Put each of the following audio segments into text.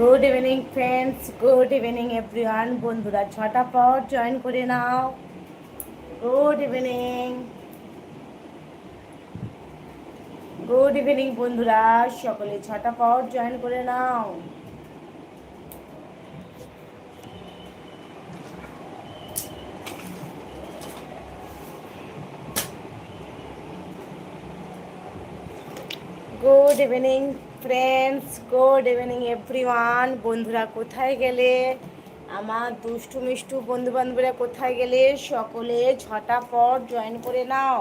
Good evening friends good evening everyone বন্ধুরা, ছটা পর জয়েন করে নাও। গুড ইভিনিং গুড ইভিনিং বন্ধুরা। সকলে ছটা পর জয়েন করে নাও। Good evening friends good evening everyone বন্ধুরা, কোথায় গেলে? আমার দুষ্টু মিষ্টু বন্ধু বান্ধবীরা কোথায় গেলে? সকলে ছটা পর জয়েন করে নাও।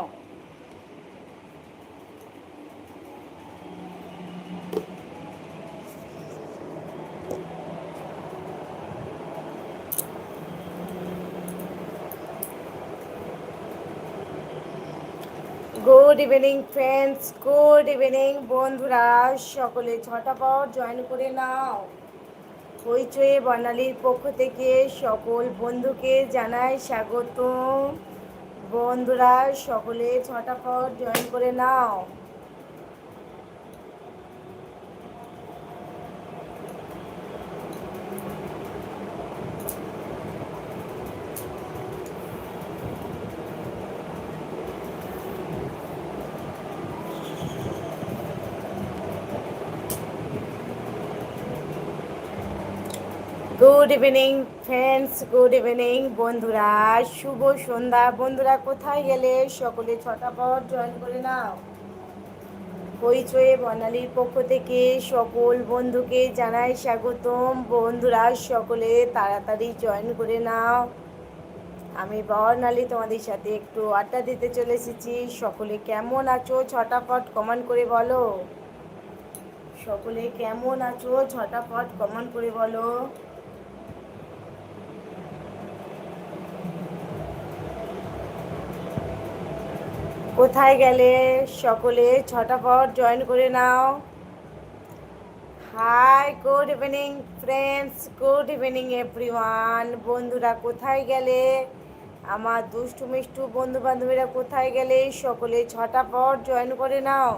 Good evening friends good evening বন্ধুরা। সকলে ছটা পর জয়েন করে নাও। হইচয়ে বর্ণালীর পক্ষ থেকে সকল বন্ধুকে জানাই স্বাগত বন্ধুরা, সকলে ছটা পর জয়েন করে নাও। Good evening friends good evening বন্ধুরা। শুভ সন্ধ্যা। বন্ধুরা, কোথায় গেলে? সকলে ছটা পর জয়েন করে নাও। হইচয়ে বর্ণালীর পক্ষ থেকে সকল বন্ধুকে জানাই স্বাগতম। বন্ধুরা, সকলে তাড়াতাড়ি জয়েন করে নাও। আমি বর্ণালী, তোমাদের সাথে একটু আড্ডা দিতে চলে এসেছি। সকলে কেমন আছো? ছটাপট কমেন্ট করে বলো। সকলে কেমন আছো? ছটাপট কমেন্ট করে বলো। কোথায় গেলে সকলে ছটা পর জয়েন করে নাও? Hi good evening friends good evening everyone বন্ধুরা কোথায় গেলে? আমার দুষ্টু মিষ্টু বন্ধু বান্ধবীরা কোথায় গেলে? সকলে ছটা পর জয়েন করে নাও।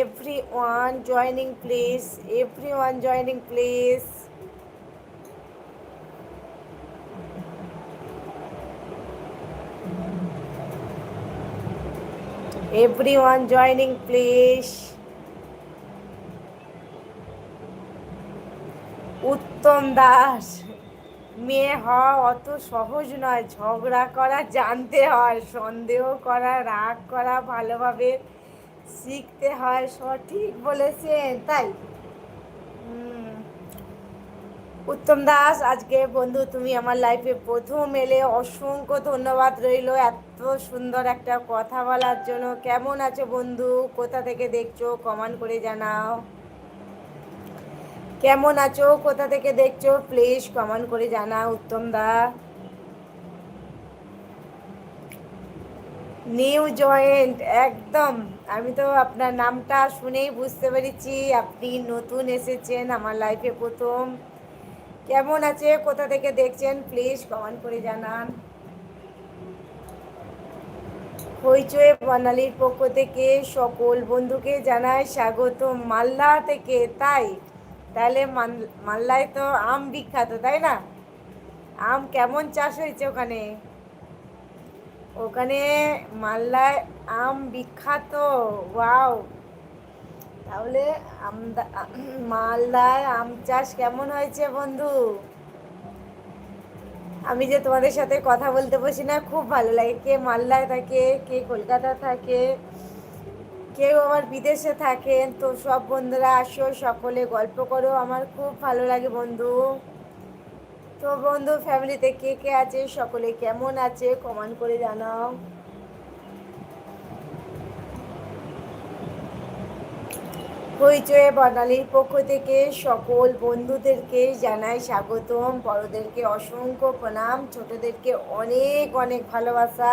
Everyone joining please everyone joining please everyone joining, please. Uttam Das, মেয়ে হওয়া অত সহজ নয়। ঝগড়া করা, জানতে হয়। সন্দেহ করা, রাগ করা, ভালোভাবে শিখতে হয়। সঠিক বলেছেন, তাই? উত্তম দাস, আজকে বন্ধু তুমি আমার লাইফে প্রথম এলে অসংখ্য ধন্যবাদ রইল। এত সুন্দর একটা কথা বলার জন্য। কেমন আছো বন্ধু? কোথা থেকে দেখছ? কমেন্ট করে জানাও। কেমন আছো? কোথা থেকে দেখছ? প্লিজ কমেন্ট করে জানাও, উত্তম দা। নিউ জয়েন্ট একদম। আমি তো আপনার নামটা শুনেই বুঝতে পেরেছি। আপনি নতুন এসেছেন আমার লাইফে প্রথম। কেমন আছে? কোথা থেকে দেখছেন? প্লিজ কমেন্ট করে জানান। হইচয়ে বর্ণালীর পক্ষ থেকে সকল বন্ধুকে জানাই স্বাগত মাল্লা থেকে। তাই, তাহলে মাল্লায় তো আম বিখ্যাত, তাই না? আম কেমন চাষ হয়েছে ওখানে? ওখানে মাল্লায় আম বিখ্যাত। ওয়াও! তাহলে মালদায় আম চাষ কেমন হয়েছে বন্ধু? আমি যে তোমাদের সাথে কথা বলতে বসি না, খুব ভালো লাগে। কে মালদায় থাকে, কে কলকাতা থাকে, কেউ আবার বিদেশে থাকেন, তো সব বন্ধুরা আসো, সকলে গল্প করো। আমার খুব ভালো লাগে বন্ধু। তো বন্ধু ফ্যামিলিতে কে কে আছে, সকলে কেমন আছে কমান করে জানাও। হইচয়ে বর্ণালীর পক্ষ থেকে সকল বন্ধুদেরকে জানাই স্বাগতম। বড়দেরকে অসংখ্য প্রণাম, ছোটদেরকে অনেক অনেক ভালোবাসা।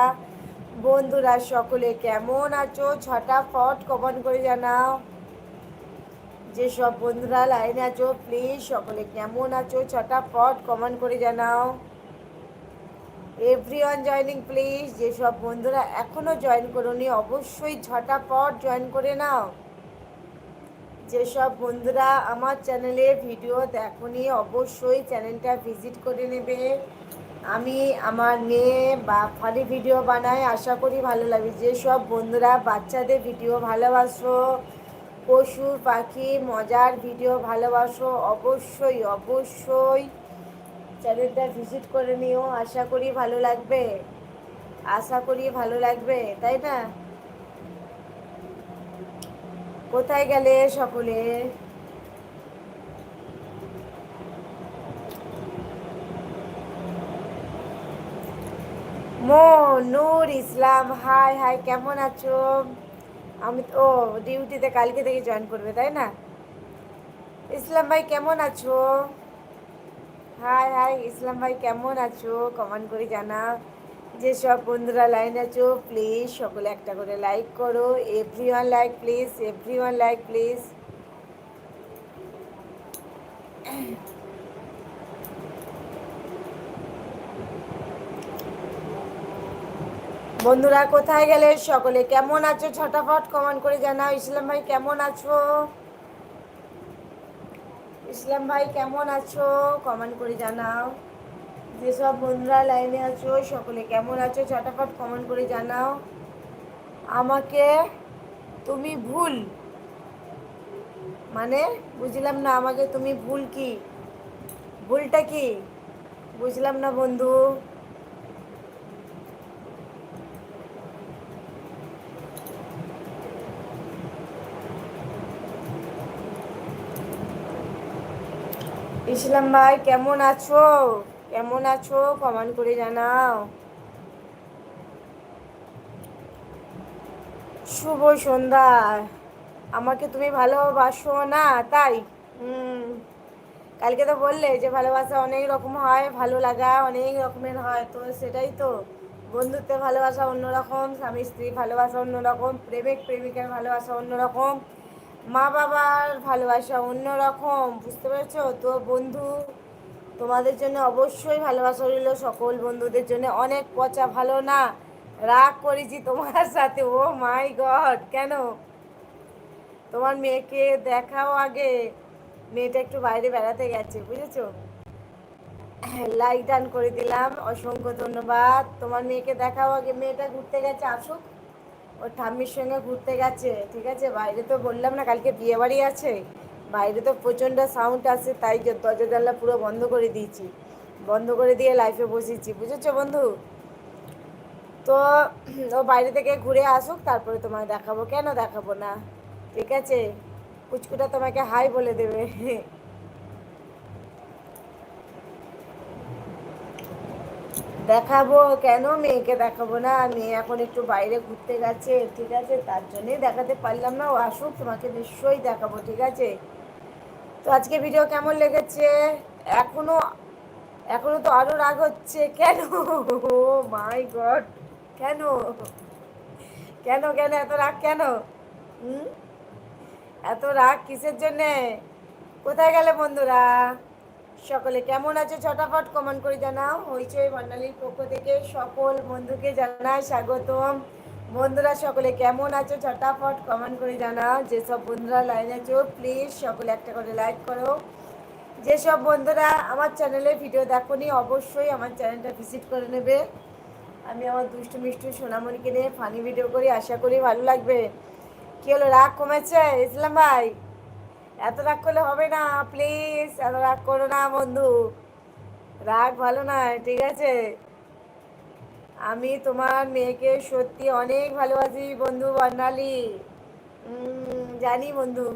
বন্ধুরা, সকলে কেমন আছো? ছটা ফট কমন করে জানাও। যেসব বন্ধুরা লাইনে আছো প্লিজ সকলে কেমন আছো? ছটা ফট কমেন্ট করে জানাও। এভরি ওয়ান জয়নিং প্লিজ যেসব বন্ধুরা এখনও জয়েন করোনি, অবশ্যই ছটা পট জয়েন করে নাও। যেসব বন্ধুরা আমার চ্যানেলে ভিডিও দেখনি, অবশ্যই চ্যানেলটা ভিজিট করে নেবে। আমি আমার মেয়ে বা ফানি ভিডিও বানাই, আশা করি ভালো লাগবে। যেসব বন্ধুরা বাচ্চাদের ভিডিও ভালোবাসো, পশু পাখি মজার ভিডিও ভালোবাসো, অবশ্যই অবশ্যই চ্যানেলটা ভিজিট করে নিও। আশা করি ভালো লাগবে। আশা করি ভালো লাগবে, তাই না? কোথায় গেলে সকলে? মো নূর, ইসলাম, হাই হাই, কেমন আছো? আমি ও, ডিউটিতে কালকে থেকে জয়েন করবে, তাই না? ইসলাম ভাই, কেমন আছো? হাই হাই, ইসলাম ভাই, কেমন আছো? কমেন্ট করে জানাও। যেসব বন্ধুরা লাইন আছো প্লিজ সকলে একটা করে লাইক করো। Everyone like please everyone like please বন্ধুরা, কোথায় গেলে সকলে কেমন আছো? ছটাফট কমেন্ট করে জানাও। ইসলাম ভাই, কেমন আছো? ইসলাম ভাই, কেমন আছো? কমেন্ট করে জানাও। যেসব বন্ধুরা লাইনে আছো, সকলে কেমন আছো ছটাফট কমেন্ট করে জানাও। আমাকে তুমি ভুল। মানে বুঝলাম না আমাকে তুমি ভুল কি? ভুলটা কি? বুঝলাম না বন্ধু। ইসলাম ভাই, কেমন আছো? কেমন আছো? কমেন্ট করে জানাও। শুভ সন্ধ্যা। আমাকে তুমি ভালোবাসো না, তাই? হুম। কালকে তো বললে যে ভালোবাসা অনেক রকম হয়, ভালো লাগা অনেক রকমের হয়, তো সেটাই তো। বন্ধুত্বের ভালোবাসা অন্যরকম স্বামী স্ত্রী ভালোবাসা অন্যরকম প্রেমিক প্রেমিকার ভালোবাসা অন্যরকম মা বাবার ভালোবাসা অন্যরকম বুঝতে পেরেছ? তো বন্ধু তোমাদের জন্য অবশ্যই ভালোবাসা রইল সকল বন্ধুদের জন্য। অনেক পচা ভালো না? রাগ করেছি তোমার সাথে। ও মাই গড, কেন? তোমার মেয়েকে দেখাও আগে। মেয়েটা একটু বাইরে বেড়াতে গেছে, বুঝেছ? লাইট অন করে দিলাম। অসংখ্য ধন্যবাদ। তোমার মেয়েকে দেখাও আগে। মেয়েটা ঘুরতে গেছে, আসুক। ওর ঠাম্মির সঙ্গে ঘুরতে গেছে। ঠিক আছে? বাইরে তো বললাম না, কালকে বিয়ে বাড়ি আছে। বাইরে তো প্রচণ্ড সাউন্ড আছে তাই দরজা জানলা পুরো বন্ধ করে দিয়েছি। বন্ধ করে দিয়ে লাইফে বসেছি, বুঝেছ বন্ধু? তো ও বাইরে থেকে ঘুরে আসুক, তারপরে তোমায় দেখাবো। কেন দেখাবো না? ঠিক আছে? কুচকুটা তোমাকে হাই বলে দেবে। দেখাবো কেন? মেয়েকে দেখাবো না। মেয়ে এখন একটু বাইরে ঘুরতে গেছে, ঠিক আছে? তার জন্যই দেখাতে পারলাম না। ও আসুক, তোমাকে নিশ্চয়ই দেখাবো, ঠিক আছে? তো আজকে ভিডিও কেমন লেগেছে? এখনও এখনও তো আরও রাগ হচ্ছে। কেন? ও মাই গড কেন? কেন কেন? এত রাগ কেন? হুম? এত রাগ কিসের জন্যে? কোথায় গেলে বন্ধুরা? সকলে কেমন আছে? ছটাফট কমেন্ট করে জানাও। হইচই বর্ণালীর পক্ষ থেকে সকল বন্ধুকে জানাই স্বাগতম। বন্ধুরা, সকলে কেমন আছো? ছটাফট কমেন্ট করে জানাও। যেসব বন্ধুরা লাইন আছো প্লিজ সকলে একটা করে লাইক করো। যেসব বন্ধুরা আমার চ্যানেলে ভিডিও দেখোনি, অবশ্যই আমার চ্যানেলটা ভিজিট করে নেবে। আমি আমার দুষ্টু মিষ্টু সোনামণিকে নিয়ে ফানি ভিডিও করি, আশা করি ভালো লাগবে। কী হলো, রাগ কমেছে? ইসলাম ভাই, এত রাগ করলে হবে না প্লিজ এত রাগ করো না বন্ধু। রাগ ভালো না ঠিক আছে? আমি তোমার মেয়েকে সত্যি অনেক ভালোবাসি বন্ধু বর্ণালী। জানি বন্ধু।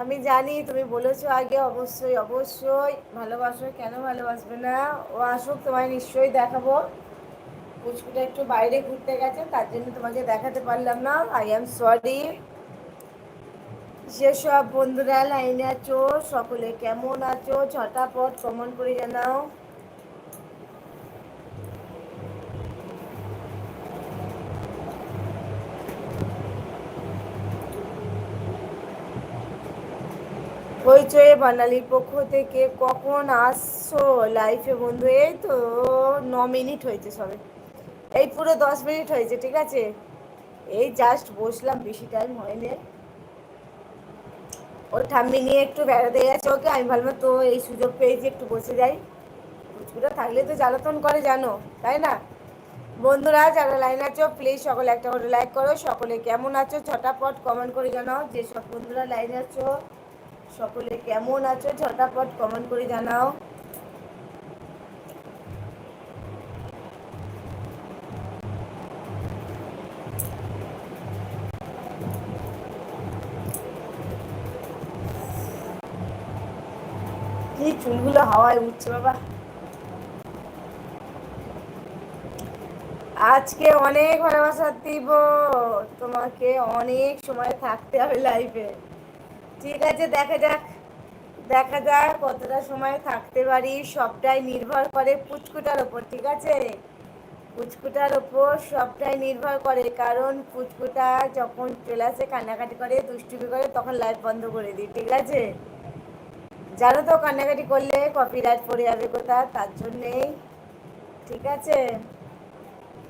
আমি জানি তুমি বলেছ আগে অবশ্যই অবশ্যই। ভালোবাসো, কেন ভালোবাসবে না? ও আসুক, তোমায় নিশ্চয়ই দেখাবো। পুচকুটা একটু বাইরে ঘুরতে গেছে, তার জন্য তোমাকে দেখাতে পারলাম না। আই এম সরি যেসব বন্ধুরা লাইনে আছো, সকলে কেমন আছো? ছটাপট কমন করে জানাও। হইচয়ে বাঙালির পক্ষ থেকে কখন আসছো লাইফে বন্ধু? এই তো ন মিনিট হয়েছে সবে। এই পুরো দশ মিনিট হয়েছে, ঠিক আছে? এই জাস্ট বসলাম, বেশি টাইম হয়নি। ওর ঠাম্মি নিয়ে একটু বেড়াতে গেছে ওকে, আমি ভাবলাম তো এই সুযোগ পেয়েছি একটু বসে যাই। পুচকুটা থাকলে তো জ্বালাতন করে, জানো, তাই না? বন্ধুরা, যারা লাইন আছো প্লিজ সকলে একটা করে লাইক করো। সকলে কেমন আছো ছটা ছটাপট কমেন্ট করে জানাও যে সব বন্ধুরা লাইন আছো। সকলে কেমন আছো ছটাপট কমেন্ট করে জানাও। কি চুলগুলো হাওয়ায় উঠছে বাবা। আজকে অনেক ভালোবাসা দিব তোমাকে অনেক সময় থাকতে হবে লাইফে ঠিক আছে, দেখা যাক। দেখা যাক কতটা সময় থাকতে পারি। সবটাই নির্ভর করে পুচকুটার ওপর, ঠিক আছে? পুচকুটার ওপর সবটাই নির্ভর করে, কারণ পুচকুটা যখন চলে আসে কান্নাকাটি করে, দুষ্টুমি করে, তখন লাইফ বন্ধ করে দিই, ঠিক আছে? জানো তো, কান্নাকাটি করলে কপিরাইট পড়ে যাবে কোথা তার জন্যেই, ঠিক আছে?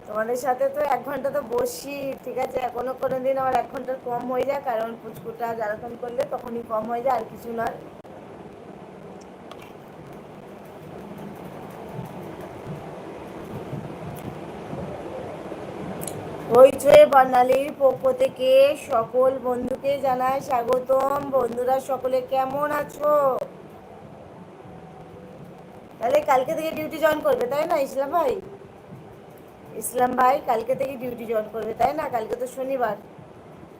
তোমাদের সাথে তো এক ঘণ্টা তো বসি, ঠিক আছে? কোনো কোনো দিন আমার এক ঘণ্টার কম হয়ে যায়, কারণ পুচকুটা জ্বালাতন করলে তখনই কম হয়ে যায়, আর কিছু নয়। হইচই বাঙালির পক্ষ থেকে সকল বন্ধুকে জানাই স্বাগতম। বন্ধুরা, সকলে কেমন আছো? তাহলে কালকে থেকে ডিউটি জয়েন করবে, তাই না, ইসলাম ভাই? ইসলাম ভাই, কালকে থেকে ডিউটি জয়েন করবে, তাই না? কালকে তো শনিবার।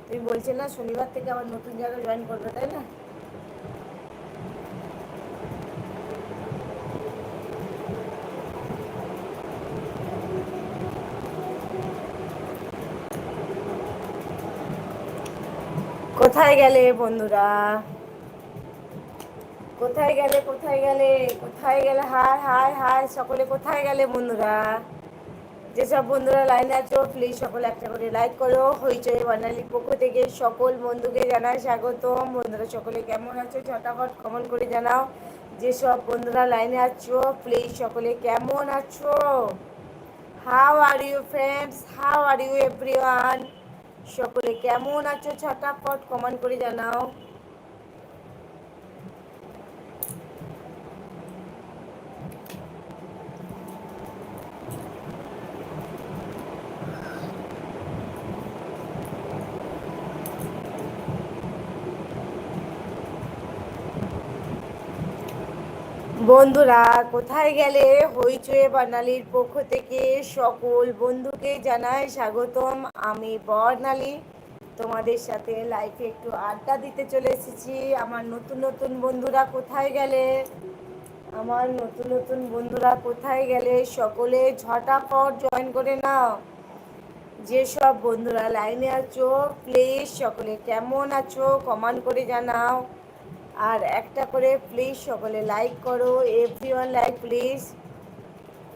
তুমি বলছে না, শনিবার থেকে আবার নতুন জায়গায় জয়েন করবে, তাই না? কোথায় গেলে বন্ধুরা? কোথায় গেলে কোথায় গেলে কোথায় গেলে? হায় হায় হায়, সকলে কোথায় গেলে বন্ধুরা? যেসব বন্ধুরা লাইনে আছো প্লিজ সকলে একটা করে লাইক করো। হইচই বানালির পক্ষ থেকে সকল বন্ধুকে জানাই স্বাগতম। বন্ধুরা সকলে কেমন আছো? ছটাফট কমেন্ট করে জানাও। যেসব বন্ধুরা লাইনে আছো প্লিজ সকলে কেমন আছো? How are you friends how are you everyone সকলে কেমন আছো? ছটাফট কমেন্ট করে জানাও। বন্ধুরা, কোথায় গেলে হইচয়ে বর্ণালীর পক্ষ থেকে সকল বন্ধুকে জানাই স্বাগতম। আমি বর্ণালী, তোমাদের সাথে লাইফে একটু আড্ডা দিতে চলে এসেছি। আমার নতুন নতুন বন্ধুরা কোথায় গেলে? আমার নতুন নতুন বন্ধুরা কোথায় গেলে? সকলে ঝটাপট জয়েন করে নাও। যেসব বন্ধুরা লাইনে আছো প্লিজ সকলে কেমন আছো কমান করে জানাও। আর একটা করে প্লিজ সকলে লাইক করো। এভরি ওয়ান লাইক প্লিজ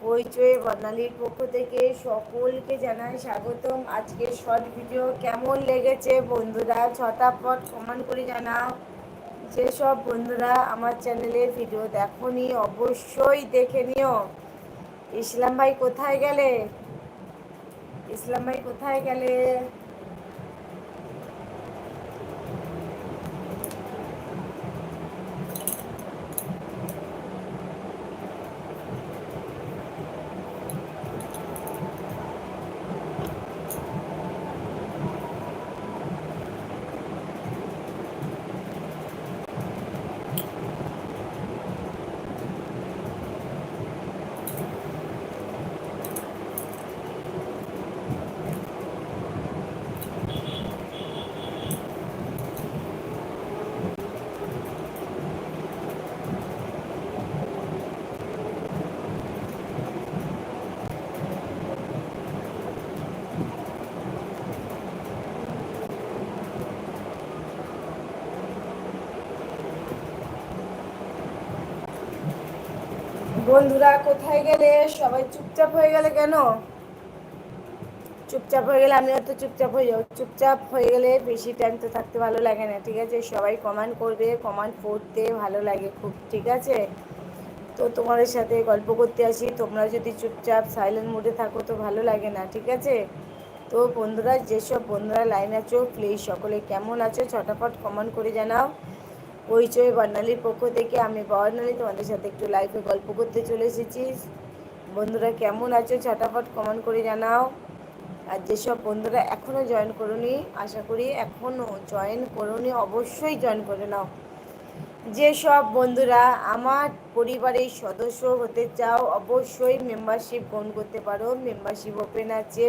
হইচই বর্ণালীর পক্ষ থেকে সকলকে জানাই স্বাগতম। আজকে শর্ট ভিডিও কেমন লেগেছে বন্ধুরা? ছটাপট কমেন্ট করে জানাও। যেসব বন্ধুরা আমার চ্যানেলে ভিডিও দেখনি, অবশ্যই দেখে নিও। ইসলাম ভাই কোথায় গেলে? ইসলাম ভাই কোথায় গেলে? বন্ধুরা, কোথায় গেলে? সবাই চুপচাপ হয়ে গেলে কেন? চুপচাপ হয়ে গেলে, আমিও তো চুপচাপ হয়ে যাব। চুপচাপ হয়ে গেলে বেশি টাইম তো থাকতে ভালো লাগে না, ঠিক আছে? সবাই কমেন্ট করবে কমেন্ট পড়তে ভালো লাগে খুব, ঠিক আছে? তো তোমাদের সাথে গল্প করতে আসি। তোমরা যদি চুপচাপ সাইলেন্ট মুডে থাকো তো ভালো লাগে না, ঠিক আছে? তো বন্ধুরা, যেসব বন্ধুরা লাইন আছো প্লিজ সকলে কেমন আছো? ছটাফট কমেন্ট করে জানাও। পরিচয় বর্ণালীর পক্ষ থেকে আমি বর্ণালী, তোমাদের সাথে একটু লাইভে গল্প করতে চলে এসেছি। বন্ধুরা, কেমন আছো? ঝটাফট কমেন্ট করে জানাও। আর যেসব বন্ধুরা এখনও জয়েন করনি, আশা করি এখনও জয়েন করনি, অবশ্যই জয়েন করে নাও। যেসব বন্ধুরা আমার পরিবারের সদস্য হতে চাও, অবশ্যই মেম্বারশিপ গ্রহণ করতে পারো। মেম্বারশিপ ওপেন আছে।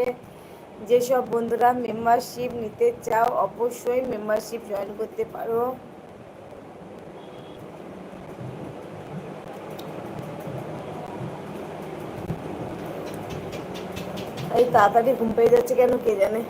যেসব বন্ধুরা মেম্বারশিপ নিতে চাও, অবশ্যই মেম্বারশিপ জয়েন করতে পারো। এই তাড়াতাড়ি ঘুম পেয়ে যাচ্ছে কেন কে জানে?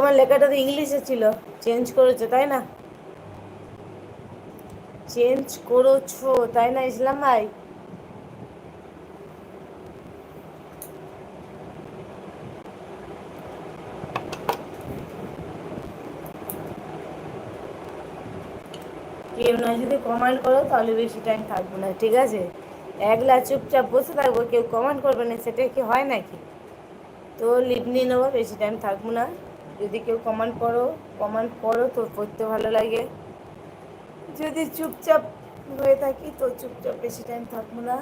তোমার লেখাটা তো ইংলিশে ছিল। চেঞ্জ করেছ, তাই না? চেঞ্জ করেছ, তাই না, ইসলাম ভাই? কেউ না যদি কমেন্ট করো, তাহলে বেশি টাইম থাকব না, ঠিক আছে? একলা চুপচাপ বসে থাকব, কেউ কমেন্ট করবে না, সেটা কি হয় নাকি? তো লিভ নিয়ে নেব, বেশি টাইম থাকব না। যদি কেউ কমেন্ট করো কমেন্ট করো তো পড়তে ভালো লাগে। যদি চুপচাপ হয়ে থাকি তো চুপচাপ বেশি টাইম থাকব না।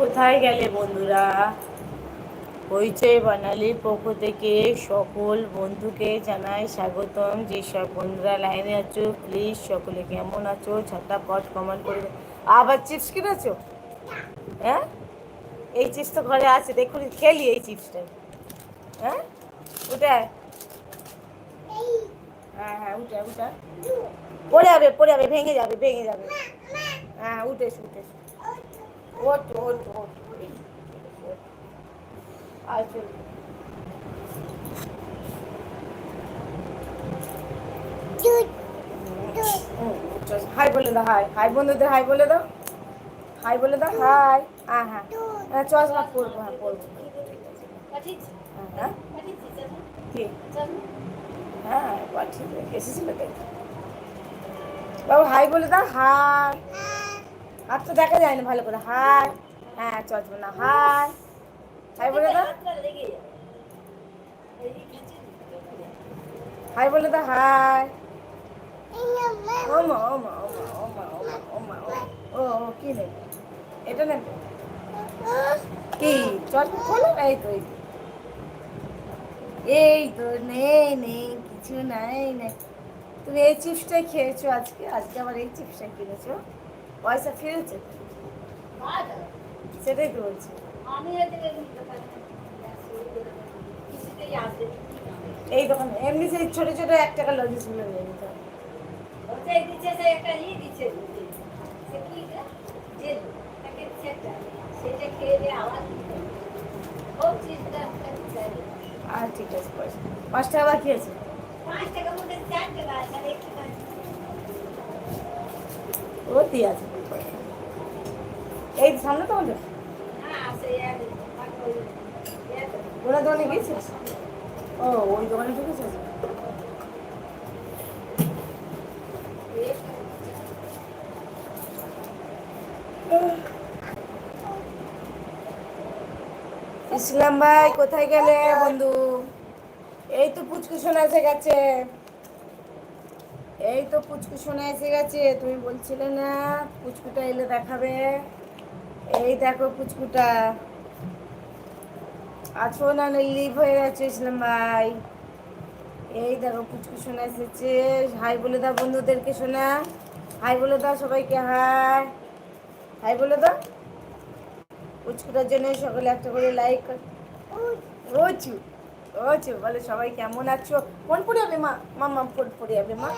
কোথায় গেলে বন্ধুরা? পরিচয় বানালির পক্ষ থেকে সকল বন্ধুকে জানাই স্বাগতম। যেসব বন্ধুরা লাইনে আছো প্লিজ সকলে কেমন আছো? ছাতা পট কমেন্ট করে। আবার চিপস কিনেছো? হ্যাঁ? এই চিপস তো ঘরে আছে, দেখুন খেলি এই চিপসটা হ্যাঁ? ওটা হ্যাঁ হ্যাঁ উঠে, উঠা। পড়ে যাবে পড়ে যাবে, ভেঙে যাবে ভেঙে যাবে। হ্যাঁ উঠেস উঠেস ওট ওট ওট আচ্ছা হাই বলে দাও হাই হাই বন্ধুদের হাই বলে দাও। হাই বলে দাও হাই হ্যাঁ হ্যাঁ। হ্যাঁ পরবো হ্যাঁ পরবো হ্যাঁ কি? হ্যাঁ পাঠিয়ে এসেছিল তাই বাবু হাই বলে দাও হাই আর তো দেখা যায় না ভালো করে। হাই। হ্যাঁ চশমা না, হাই। হাই বলে দাও হাই বলে দাও হাই। ও এটা এই তো। নেই নেই, কিছু তুমি এই চিপসটাই খেয়েছো আজকে? আজকে আবার এই চিপসটাই কিনেছো? পয়সা ফিরেছে সেটাই তো বলছি এই দোকানে এমনি সেই ছোট ছোট এক টাকা লজেসগুলো নিয়ে নিতে আর ঠিক আছে পাঁচ টাকা বাকি আছে। পাঁচ টাকা মধ্যে আর একটু গাছ। এই সামনে ও, ওই দোকানে ইসলাম ভাই, কোথায় গেলে বন্ধু? এই তো পুচকু শোনা গেছে। এই তো পুচকু শোনা এসে গেছে, তুমি বলছিলে না পুচকুটা এলে দেখাবে। এই দেখো পুচকুটা। আছো না লিভ হয়ে গেছে ইসলাম ভাই এই দেখো পুচকু শোনা এসেছে। হাই বলে দাও বন্ধুদেরকে শোনা। হাই বলে দাও সবাইকে হাই হাই বলে দাও। পুচকুটার জন্য সকলে একটা করে লাইক ওচু বলে, সবাই কেমন আছো? ফোন পড়ে যাবে মা ফোন পড়ে যাবে মা।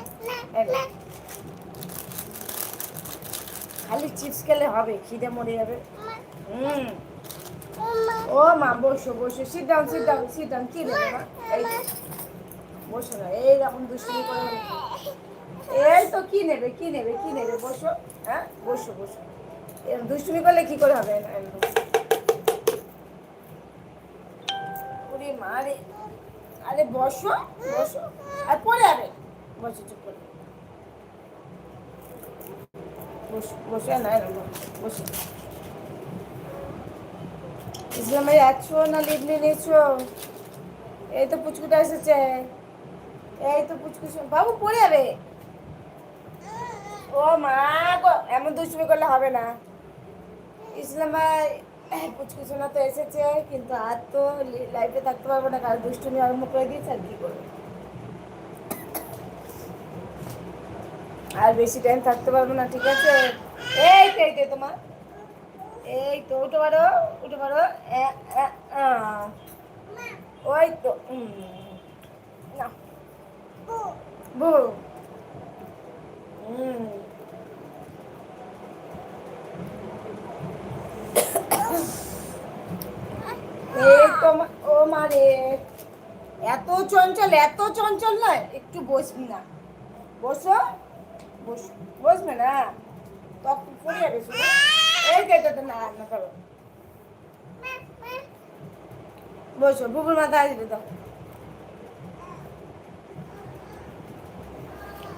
খালি চিপস খেলে হবে, খিদে মরে যাবে। হুম। ও মা, বসো বসো। Sit down sit down sit down কি নেবে মা এই। বসো না। এইরকম দুষ্টুমি করে এই তো, কি নেবে কি নেবে কি নেবে? বসো হ্যাঁ? বসো বসো। দুষ্টুমি করলে কি করে হবে? ওরে আরে বসো বসো। আর যাবে। বসো, চুপ করে। বসে না বসো ইসলাম আছো না লিভলি নিয়েছো? এই তো পুচকুটা এসেছে। এই তো পুচকু বাবু, পড়ে যাবে। ও মা এমন দুষ্টুমি করলে হবে না। ইসলাম ভাই পুচকু সোনা তো এসেছে কিন্তু আর তো লাইফে থাকতে পারব না, কারণ দুষ্টুমি আরম্ভ করে দিয়েছে, আর কি করবে? আর বেশি টাইম থাকতে পারব না, ঠিক আছে? এই তো এই তো তোমার। এই তো, উঠে পারো উঠে পারো ওই তো। না বু হুম এই তো মা- এত চঞ্চল এত চঞ্চল নয়। একটু বসবি না। বসো। বস, বসবে না। তখন পড়ে যাবে এই যে না না করো। বসো, বুবুর মাথা আসবে তো।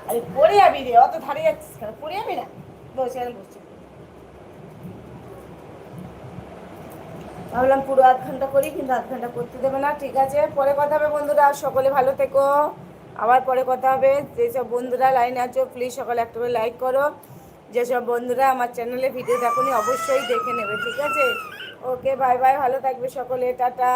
আরে পড়ে যাবি রে, অত ধারে যাচ্ছিস কেন? পড়ে যাবি না? বসে বসছি ভাবলাম পুরো আধ ঘণ্টা করি, কিন্তু আধ ঘণ্টা করতে দেবে না। ঠিক আছে, পরে কথা হবে বন্ধুরা, সকলে ভালো থেকো। আবার পরে কথা হবে। যেসব বন্ধুরা লাইনে আছো প্লিজ সকলে একটা করে লাইক করো। যেসব বন্ধুরা আমার চ্যানেলে ভিডিও দেখো অবশ্যই দেখে নেবে, ঠিক আছে? ওকে বাই বাই ভালো থাকবে সকলে, টাটা।